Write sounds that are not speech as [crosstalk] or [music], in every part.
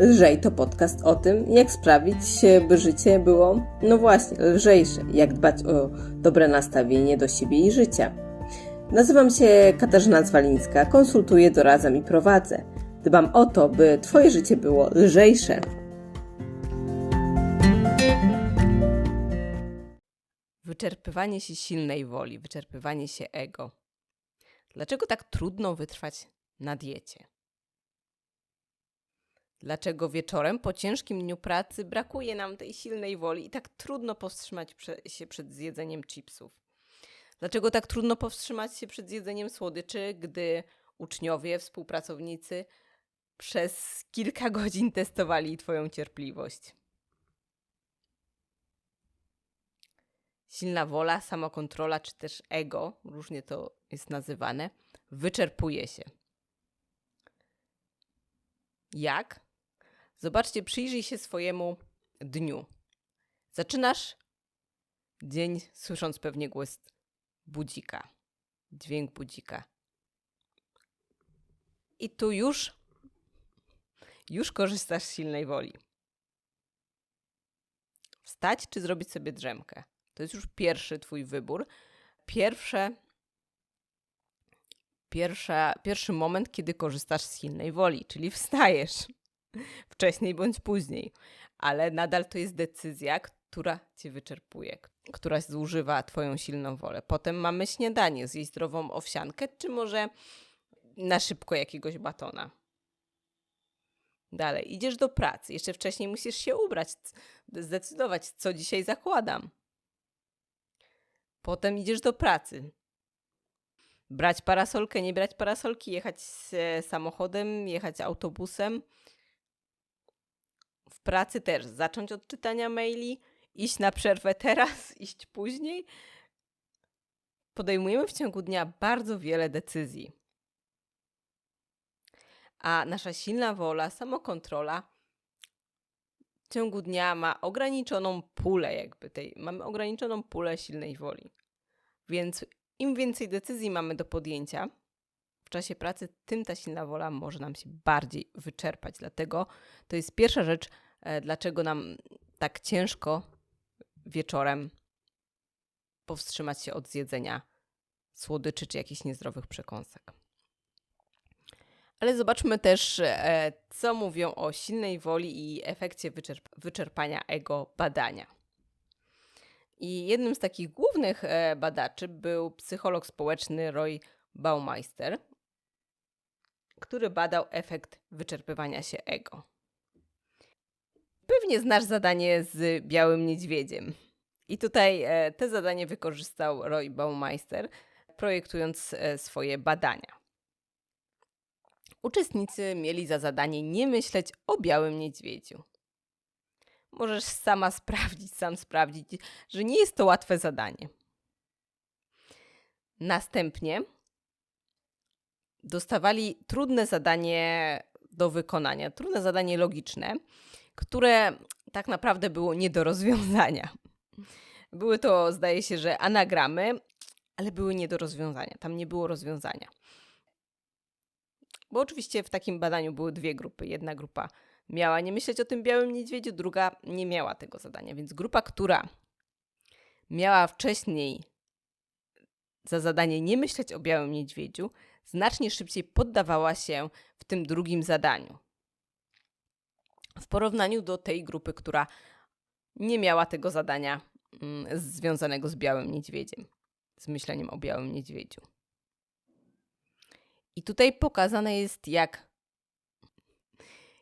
Lżej to podcast o tym, jak sprawić, by życie było, no właśnie, lżejsze, jak dbać o dobre nastawienie do siebie i życia. Nazywam się Katarzyna Zwalińska, konsultuję, doradzam i prowadzę. Dbam o to, by Twoje życie było lżejsze. Wyczerpywanie się silnej woli, wyczerpywanie się ego. Dlaczego tak trudno wytrwać na diecie? Dlaczego wieczorem po ciężkim dniu pracy brakuje nam tej silnej woli i tak trudno powstrzymać się przed zjedzeniem chipsów? Dlaczego tak trudno powstrzymać się przed zjedzeniem słodyczy, gdy uczniowie, współpracownicy przez kilka [laughs] godzin testowali Twoją cierpliwość? Silna wola, samokontrola czy też ego, różnie to jest nazywane, wyczerpuje się. Jak? Zobaczcie, przyjrzyj się swojemu dniu. Zaczynasz dzień słysząc pewnie głos budzika, dźwięk budzika. I tu już, już korzystasz z silnej woli. Wstać czy zrobić sobie drzemkę? To jest już pierwszy twój wybór. Pierwsze, pierwsza, pierwszy moment, kiedy korzystasz z silnej woli, czyli wstajesz wcześniej bądź później, ale nadal to jest decyzja, która cię wyczerpuje, która zużywa twoją silną wolę. Potem mamy śniadanie, zjeść zdrową owsiankę, czy może na szybko jakiegoś batona. Dalej, idziesz do pracy. Jeszcze wcześniej musisz się ubrać, zdecydować, co dzisiaj zakładam. Potem idziesz do pracy. Brać parasolkę, nie brać parasolki, jechać samochodem, jechać autobusem. Pracy też zacząć od czytania maili, iść na przerwę teraz, [laughs] iść później. Podejmujemy w ciągu dnia bardzo wiele decyzji. A nasza silna wola, samokontrola w ciągu dnia ma ograniczoną pulę, jakby tej, mamy ograniczoną pulę silnej woli. Więc im więcej decyzji mamy do podjęcia w czasie pracy, tym ta silna wola może nam się bardziej wyczerpać. Dlatego to jest pierwsza rzecz, dlaczego nam tak ciężko wieczorem powstrzymać się od zjedzenia słodyczy czy jakichś niezdrowych przekąsek. Ale zobaczmy też, e, co mówią o silnej woli i efekcie wyczerp wyczerpania ego badania. I jednym z takich głównych e, badaczy był psycholog społeczny Roy Baumeister, który badał efekt wyczerpywania się ego. Pewnie znasz zadanie z białym niedźwiedziem. I tutaj e, te zadanie wykorzystał Roy Baumeister, projektując swoje badania. Uczestnicy mieli za zadanie nie myśleć o białym niedźwiedziu. Możesz sama [laughs] sprawdzić, sam sprawdzić, że nie jest to łatwe zadanie. Następnie dostawali trudne zadanie do wykonania, trudne zadanie logiczne, które tak naprawdę było nie do rozwiązania. Były to, zdaje się, że anagramy, ale były nie do rozwiązania. Tam nie było rozwiązania. Bo oczywiście w takim badaniu były dwie grupy. Jedna grupa miała nie myśleć o tym białym niedźwiedziu, druga nie miała tego zadania. Więc grupa, która miała wcześniej za zadanie nie myśleć o białym niedźwiedziu, znacznie szybciej poddawała się w tym drugim zadaniu. W porównaniu do tej grupy, która nie miała tego zadania mm, związanego z białym niedźwiedziem, z myśleniem o białym niedźwiedziu. I tutaj pokazane jest, jak,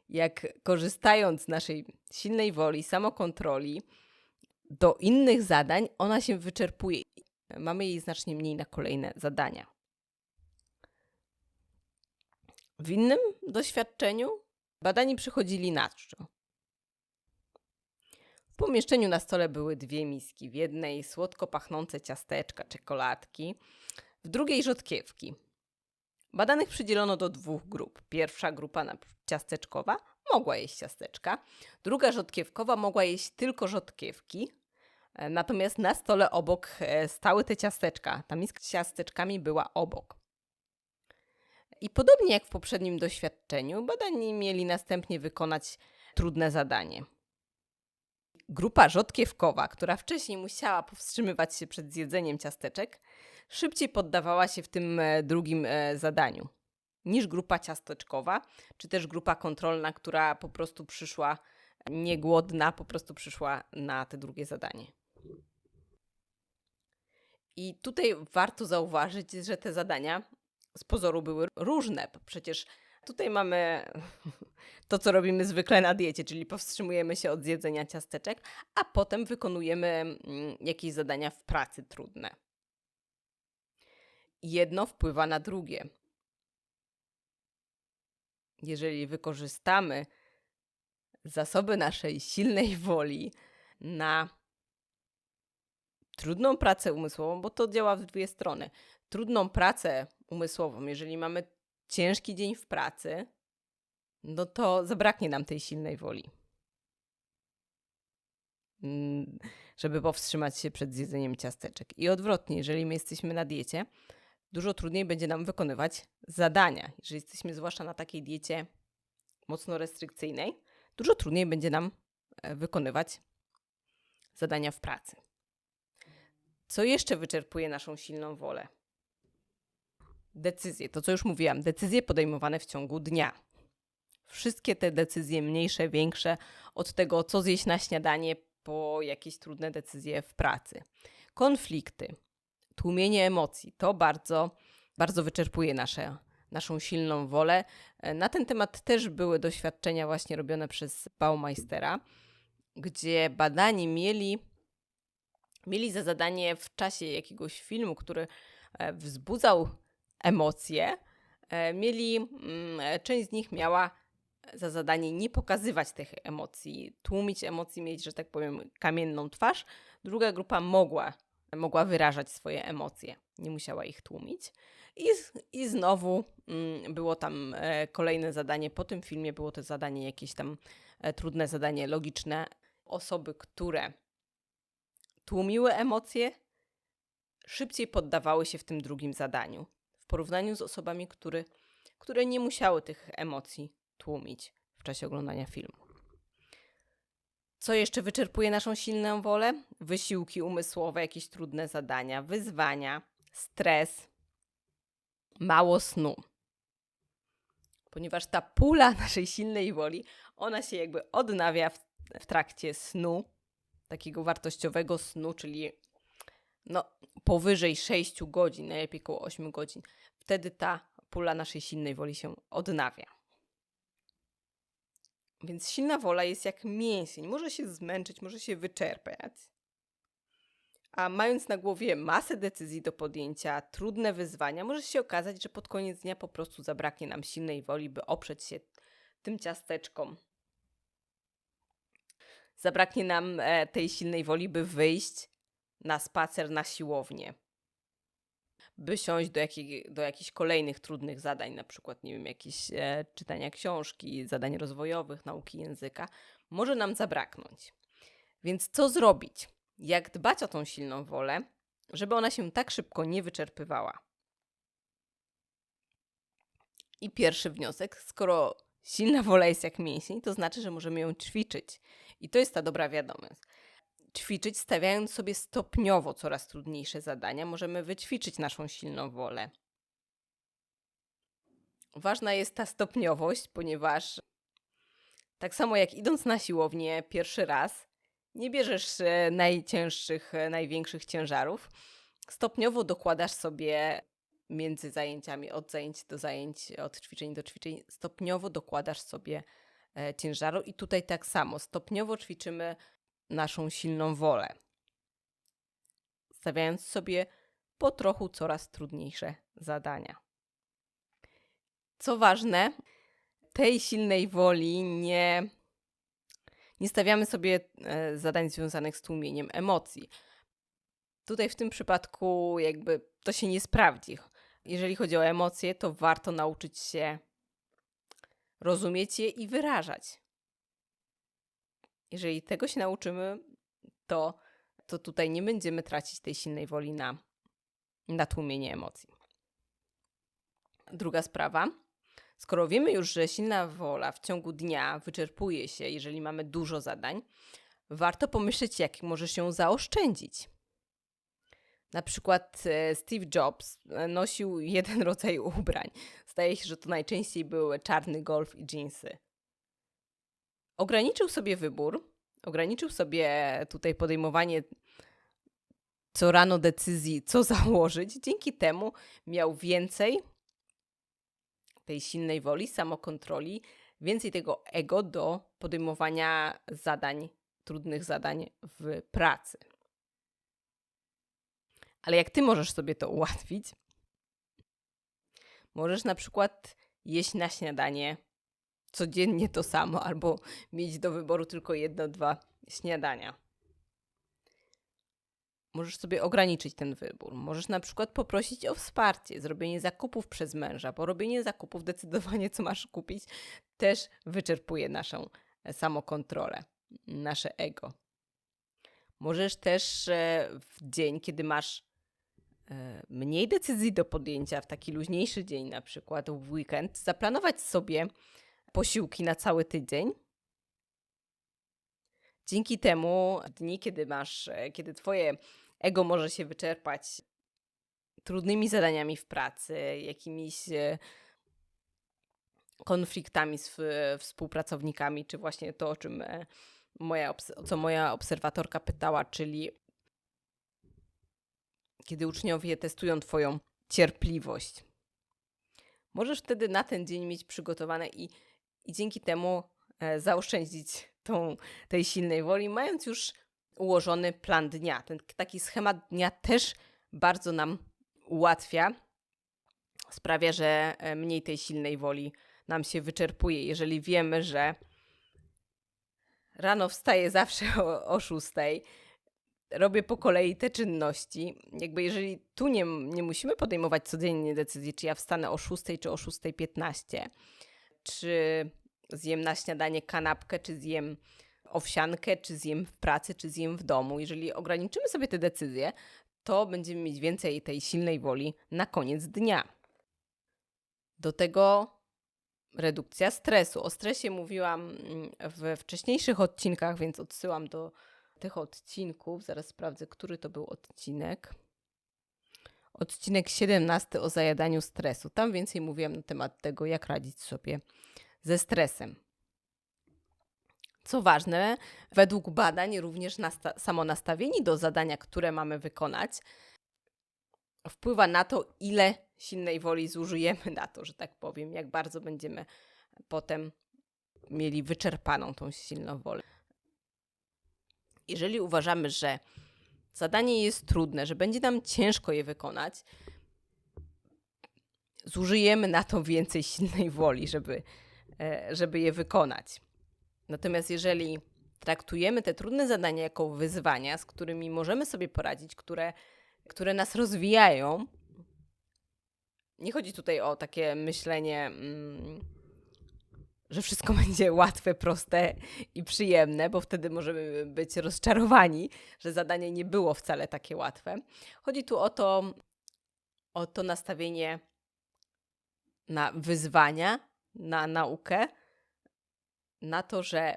jak korzystając z naszej silnej woli, samokontroli do innych zadań, ona się wyczerpuje. Mamy jej znacznie mniej na kolejne zadania. W innym doświadczeniu badani przychodzili na czczo. W pomieszczeniu na stole były dwie miski. W jednej słodko pachnące ciasteczka, czekoladki, w drugiej rzodkiewki. Badanych przydzielono do dwóch grup. Pierwsza grupa ciasteczkowa mogła jeść ciasteczka, druga rzodkiewkowa mogła jeść tylko rzodkiewki. E, natomiast na stole obok e, stały te ciasteczka. Ta miska z ciasteczkami była obok. I podobnie jak w poprzednim doświadczeniu, badani mieli następnie wykonać trudne zadanie. Grupa rzodkiewkowa, która wcześniej musiała powstrzymywać się przed zjedzeniem ciasteczek, szybciej poddawała się w tym e, drugim e, zadaniu niż grupa ciasteczkowa, czy też grupa kontrolna, która po prostu przyszła niegłodna, po prostu przyszła na te drugie zadanie. I tutaj warto zauważyć, że te zadania z pozoru były różne. Przecież tutaj mamy [laughs] to, co robimy zwykle na diecie, czyli powstrzymujemy się od zjedzenia ciasteczek, a potem wykonujemy mm, jakieś zadania w pracy trudne. Jedno wpływa na drugie. Jeżeli wykorzystamy zasoby naszej silnej woli na trudną pracę umysłową, bo to działa w dwie strony. Trudną pracę umysłową, jeżeli mamy ciężki dzień w pracy, no to zabraknie nam tej silnej woli, Mm, żeby powstrzymać się przed zjedzeniem ciasteczek. I odwrotnie, jeżeli my jesteśmy na diecie, dużo trudniej będzie nam wykonywać zadania. Jeżeli jesteśmy zwłaszcza na takiej diecie mocno restrykcyjnej, dużo trudniej będzie nam e, wykonywać zadania w pracy. Co jeszcze wyczerpuje naszą silną wolę? Decyzje, to co już mówiłam, decyzje podejmowane w ciągu dnia. Wszystkie te decyzje, mniejsze, większe, od tego, co zjeść na śniadanie, po jakieś trudne decyzje w pracy. Konflikty, tłumienie emocji, to bardzo, bardzo wyczerpuje nasze, naszą silną wolę. E, Na ten temat też były doświadczenia właśnie robione przez Baumeistera, gdzie badani mieli, mieli za zadanie w czasie jakiegoś filmu, który e, wzbudzał emocje, e, mieli, mm, e, część z nich miała za zadanie nie pokazywać tych emocji, tłumić emocji, mieć, że tak powiem, kamienną twarz. Druga grupa mogła, mogła wyrażać swoje emocje, nie musiała ich tłumić. I, i znowu mm, było tam e, kolejne zadanie. Po tym filmie było to zadanie, jakieś tam trudne zadanie logiczne. Osoby, które tłumiły emocje, szybciej poddawały się w tym drugim zadaniu, porównaniu z osobami, które, które nie musiały tych emocji tłumić w czasie oglądania filmu. Co jeszcze wyczerpuje naszą silną wolę? Wysiłki umysłowe, jakieś trudne zadania, wyzwania, stres, mało snu. Ponieważ ta pula [laughs] naszej silnej woli, ona się jakby odnawia w, w trakcie snu, takiego wartościowego snu, czyli no, powyżej 6 godzin, najlepiej około 8 godzin. Wtedy ta pula naszej silnej woli się odnawia. Więc silna wola jest jak mięsień. Może się zmęczyć, może się wyczerpać. A mając na głowie masę decyzji do podjęcia, trudne wyzwania, może się okazać, że pod koniec dnia po prostu zabraknie nam silnej woli, by oprzeć się tym ciasteczkom. Zabraknie nam e, tej silnej woli, by wyjść na spacer na siłownię. By siąść do, jakiej, do jakichś kolejnych trudnych zadań, na przykład, nie wiem, jakieś e, czytania książki, zadań rozwojowych, nauki języka, może nam zabraknąć. Więc co zrobić? Jak dbać o tą silną wolę, żeby ona się tak szybko nie wyczerpywała? I pierwszy wniosek, skoro silna wola jest jak mięsień, to znaczy, że możemy ją ćwiczyć. I to jest ta dobra wiadomość. Ćwiczyć, stawiając sobie stopniowo coraz trudniejsze zadania, możemy wyćwiczyć naszą silną wolę. Ważna jest ta stopniowość, ponieważ tak samo jak idąc na siłownię pierwszy raz, nie bierzesz e, najcięższych, e, największych ciężarów. Stopniowo dokładasz sobie między zajęciami, od zajęć do zajęć, od ćwiczeń do ćwiczeń, stopniowo dokładasz sobie e, ciężaru i tutaj tak samo, stopniowo ćwiczymy naszą silną wolę, stawiając sobie po trochu coraz trudniejsze zadania. Co ważne, tej silnej woli nie, nie stawiamy sobie e, zadań związanych z tłumieniem emocji. Tutaj w tym przypadku jakby to się nie sprawdzi. Jeżeli chodzi o emocje, to warto nauczyć się rozumieć je i wyrażać. Jeżeli tego się nauczymy, to, to tutaj nie będziemy tracić tej silnej woli na, na tłumienie emocji. Druga sprawa. Skoro wiemy już, że silna wola w ciągu dnia wyczerpuje się, jeżeli mamy dużo zadań, warto pomyśleć, jak możesz ją zaoszczędzić. Na przykład e, Steve Jobs e, nosił [laughs] jeden rodzaj ubrań. Zdaje się, że to najczęściej były czarny golf i dżinsy. Ograniczył sobie wybór, ograniczył sobie tutaj podejmowanie co rano decyzji, co [laughs] założyć. Dzięki temu miał więcej tej silnej woli, samokontroli, więcej tego ego do podejmowania zadań, trudnych zadań w pracy. Ale jak ty możesz sobie to ułatwić? Możesz na przykład jeść na śniadanie codziennie to samo, albo mieć do wyboru tylko jedno, dwa śniadania. Możesz sobie ograniczyć ten wybór. Możesz na przykład poprosić o wsparcie, zrobienie zakupów przez męża, bo robienie zakupów, decydowanie co masz kupić, też wyczerpuje naszą e, samokontrolę, nasze ego. Możesz też e, w dzień, kiedy masz e, mniej decyzji do podjęcia, w taki luźniejszy dzień, na przykład w weekend, zaplanować sobie posiłki na cały tydzień. Dzięki temu dni, kiedy masz, kiedy twoje ego może się wyczerpać trudnymi zadaniami w pracy, jakimiś e, konfliktami z współpracownikami, czy właśnie to, o czym e, moja, co moja obserwatorka pytała, czyli kiedy uczniowie testują Twoją cierpliwość. Możesz wtedy na ten dzień mieć przygotowane i, i dzięki temu e, zaoszczędzić tą, tej silnej woli, mając już ułożony plan dnia. Ten taki schemat dnia też bardzo nam ułatwia, sprawia, że e, mniej tej silnej woli nam się wyczerpuje. Jeżeli wiemy, że rano wstaję [laughs] zawsze o, o 6, robię po kolei te czynności. Jakby jeżeli tu nie, nie musimy podejmować codziennie decyzji, czy ja wstanę o 6 czy o 6.15, czy zjem na śniadanie kanapkę, czy zjem owsiankę, czy zjem w pracy, czy zjem w domu. Jeżeli ograniczymy sobie te decyzje, to będziemy mieć więcej tej silnej woli na koniec dnia. Do tego redukcja stresu. O stresie mówiłam mm, w wcześniejszych odcinkach, więc odsyłam do tych odcinków. Zaraz sprawdzę, który to był odcinek. Odcinek 17 o zajadaniu stresu. Tam więcej mówiłam na temat tego, jak radzić sobie ze stresem. Co ważne, według badań również samo nastawienie do zadania, które mamy wykonać, wpływa na to, ile silnej woli zużyjemy na to, że tak powiem, jak bardzo będziemy potem mieli wyczerpaną tą silną wolę. Jeżeli uważamy, że zadanie jest trudne, że będzie nam ciężko je wykonać, zużyjemy na to więcej silnej woli, żeby, żeby je wykonać. Natomiast jeżeli traktujemy te trudne zadania jako wyzwania, z którymi możemy sobie poradzić, które, które nas rozwijają, nie chodzi tutaj o takie myślenie, mm, że wszystko [laughs] będzie łatwe, proste i przyjemne, bo wtedy możemy być rozczarowani, że zadanie nie było wcale takie łatwe. Chodzi tu o to, o to nastawienie na wyzwania, na naukę, na to, że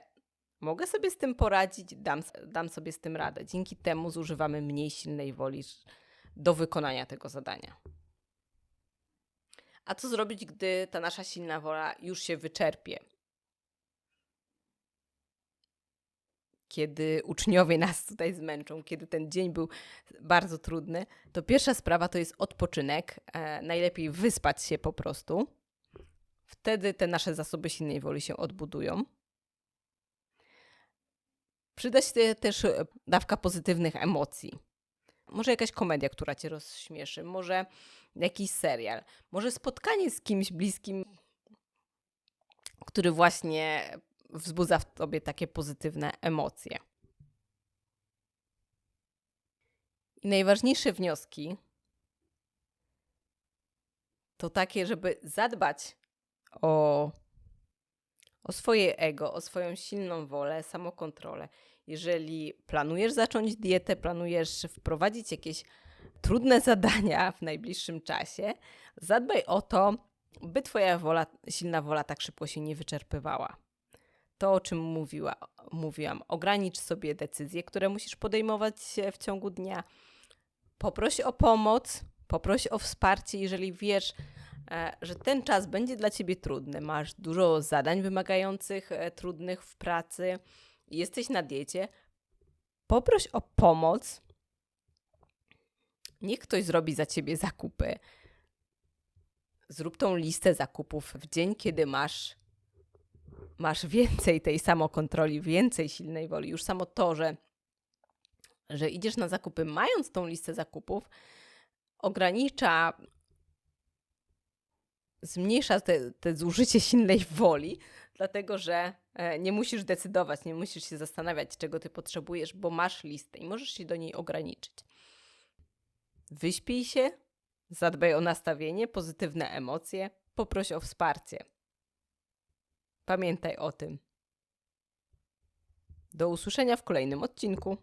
mogę sobie z tym poradzić, dam, dam sobie z tym radę. Dzięki temu zużywamy mniej silnej woli do wykonania tego zadania. A co zrobić, gdy ta nasza silna wola już się wyczerpie? Kiedy uczniowie nas tutaj zmęczą, kiedy ten dzień był bardzo trudny, to pierwsza sprawa to jest odpoczynek. E, najlepiej wyspać się po prostu Wtedy te nasze zasoby silnej woli się odbudują. Przyda się też e, dawka pozytywnych emocji. Może jakaś komedia, która cię rozśmieszy, może jakiś serial, może spotkanie z kimś bliskim, który właśnie wzbudza w tobie takie pozytywne emocje. I najważniejsze wnioski to takie, żeby zadbać o, o swoje ego, o swoją silną wolę, samokontrolę. Jeżeli planujesz zacząć dietę, planujesz wprowadzić jakieś trudne [laughs] zadania w najbliższym czasie, zadbaj o to, by Twoja wola, silna wola tak szybko się nie wyczerpywała. To, o czym mówiła, mówiłam, ogranicz sobie decyzje, które musisz podejmować w ciągu dnia. Poproś o pomoc, poproś o wsparcie, jeżeli wiesz, że ten czas będzie dla ciebie trudny. Masz dużo zadań wymagających, e, trudnych w pracy, jesteś na diecie. Poproś o pomoc. Niech ktoś zrobi za ciebie zakupy. Zrób tą listę zakupów w dzień, kiedy masz, masz więcej tej samokontroli, więcej silnej woli. Już samo to, że, że idziesz na zakupy, mając tą listę zakupów, ogranicza, zmniejsza te, te zużycie silnej woli, dlatego że e, nie musisz decydować, nie musisz się zastanawiać, czego ty potrzebujesz, bo masz listę i możesz się do niej ograniczyć. Wyśpij się, zadbaj o nastawienie, pozytywne emocje, poproś o wsparcie. Pamiętaj o tym. Do usłyszenia w kolejnym odcinku.